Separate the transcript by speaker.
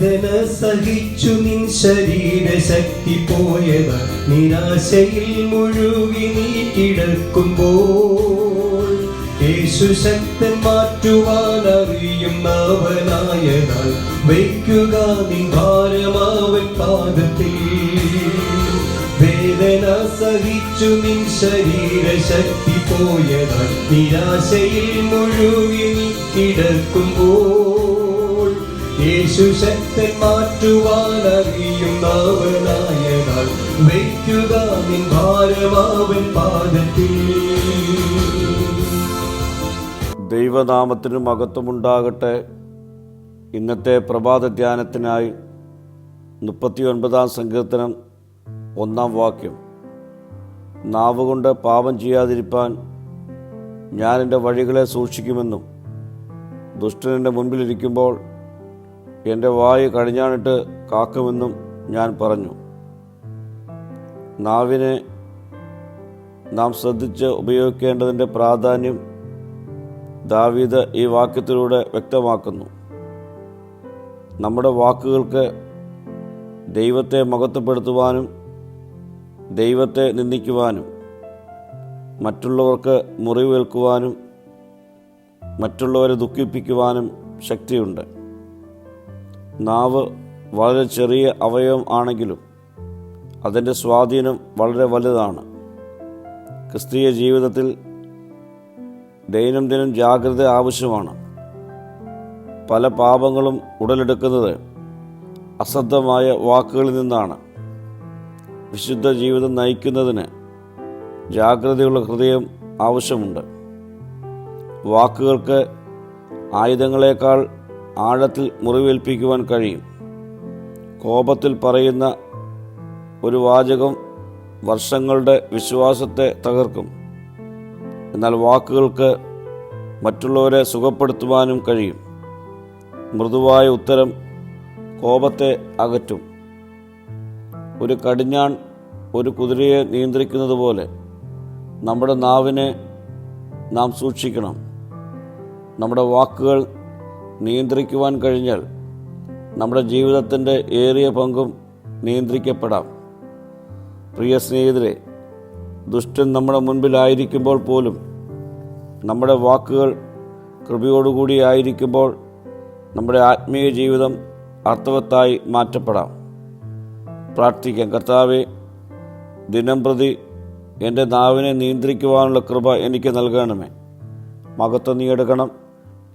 Speaker 1: വേദന സഹിച്ചു നിൻ ശരീരശക്തി പോയവ നിരാശയിൽ മുഴുകി നീ കിടക്കുമ്പോൾ. യേശു ശക്തൻ മാറ്റുവാൻ അറിയുന്നവനായതാൽ വയ്ക്കുക നിൻ ഭാരമാവൻ പാദത്തിൽ. വേദന സഹിച്ചു നിൻ ശരീരശക്തി പോയതാൽ നിരാശയിൽ മുഴുകി നീ കിടക്കുമ്പോൾ. യേശു ശക്തൻ മാറ്റുവാൻ അറിയുന്നവനായതാൽ വയ്ക്കുക നിൻ ഭാരമാവൻ പാദത്തിൽ.
Speaker 2: ദൈവനാമത്തിന് മഹത്വമുണ്ടാകട്ടെ. ഇന്നത്തെ പ്രഭാത ധ്യാനത്തിനായി മുപ്പത്തി ഒൻപതാം സങ്കീർത്തനം ഒന്നാം വാക്യം. നാവുകൊണ്ട് പാപം ചെയ്യാതിരിപ്പാൻ ഞാൻ എന്റെ വഴികളെ സൂക്ഷിക്കുമെന്നും ദുഷ്ടൻ എന്റെ മുൻപിലിരിക്കുമ്പോൾ എന്റെ വായ് കഴിഞ്ഞാണിട്ട് കാക്കുമെന്നും ഞാൻ പറഞ്ഞു. നാവിനെ നാം ശ്രദ്ധിച്ച് ഉപയോഗിക്കേണ്ടതിന്റെ പ്രാധാന്യം ദാവീദ് ഈ വാക്യത്തിലൂടെ വ്യക്തമാക്കുന്നു. നമ്മുടെ വാക്കുകൾക്ക് ദൈവത്തെ മഹത്വപ്പെടുത്തുവാനും ദൈവത്തെ നിന്ദിക്കുവാനും മറ്റുള്ളവർക്ക് മുറിവേൽക്കുവാനും മറ്റുള്ളവരെ ദുഃഖിപ്പിക്കുവാനും ശക്തിയുണ്ട്. നാവ് വളരെ ചെറിയ അവയവം ആണെങ്കിലും അതിന്റെ സ്വാധീനം വളരെ വലുതാണ്. ക്രിസ്തീയ ജീവിതത്തിൽ ദൈനംദിനം ജാഗ്രത ആവശ്യമാണ്. പല പാപങ്ങളും ഉടലെടുക്കുന്നത് അശ്രദ്ധമായ വാക്കുകളിൽ നിന്നാണ്. വിശുദ്ധ ജീവിതം നയിക്കുന്നതിന് ജാഗ്രതയുള്ള ഹൃദയം ആവശ്യമുണ്ട്. വാക്കുകൾക്ക് ആയുധങ്ങളെക്കാൾ ആഴത്തിൽ മുറിവേൽപ്പിക്കുവാൻ കഴിയും. കോപത്തിൽ പറയുന്ന ഒരു വാചകം വർഷങ്ങളുടെ വിശ്വാസത്തെ തകർക്കും. എന്നാൽ വാക്കുകൾക്ക് മറ്റുള്ളവരെ സുഖപ്പെടുത്തുവാനും കഴിയും. മൃദുവായ ഉത്തരം കോപത്തെ അകറ്റും. ഒരു കടിഞ്ഞാൺ ഒരു കുതിരയെ നിയന്ത്രിക്കുന്നത് പോലെ നമ്മുടെ നാവിനെ നാം സൂക്ഷിക്കണം. നമ്മുടെ വാക്കുകൾ നിയന്ത്രിക്കുവാൻ കഴിഞ്ഞാൽ നമ്മുടെ ജീവിതത്തിന്റെ ഏറിയ പങ്കും നിയന്ത്രിക്കപ്പെടാം. പ്രിയ സ്നേഹിതരെ ദുഷ്ടൻ നമ്മുടെ മുൻപിലായിരിക്കുമ്പോൾ പോലും നമ്മുടെ വാക്കുകൾ കൃപയോടുകൂടി ആയിരിക്കുമ്പോൾ നമ്മുടെ ആത്മീയ ജീവിതം അർത്ഥവത്തായി മാറ്റപ്പെടാം. പ്രാർത്ഥിക്കാം കർത്താവെ ദിനം പ്രതി എന്റെ നാവിനെ നിയന്ത്രിക്കുവാനുള്ള കൃപ എനിക്ക് നൽകണമേ. മകത്വം നീ എടുക്കണം.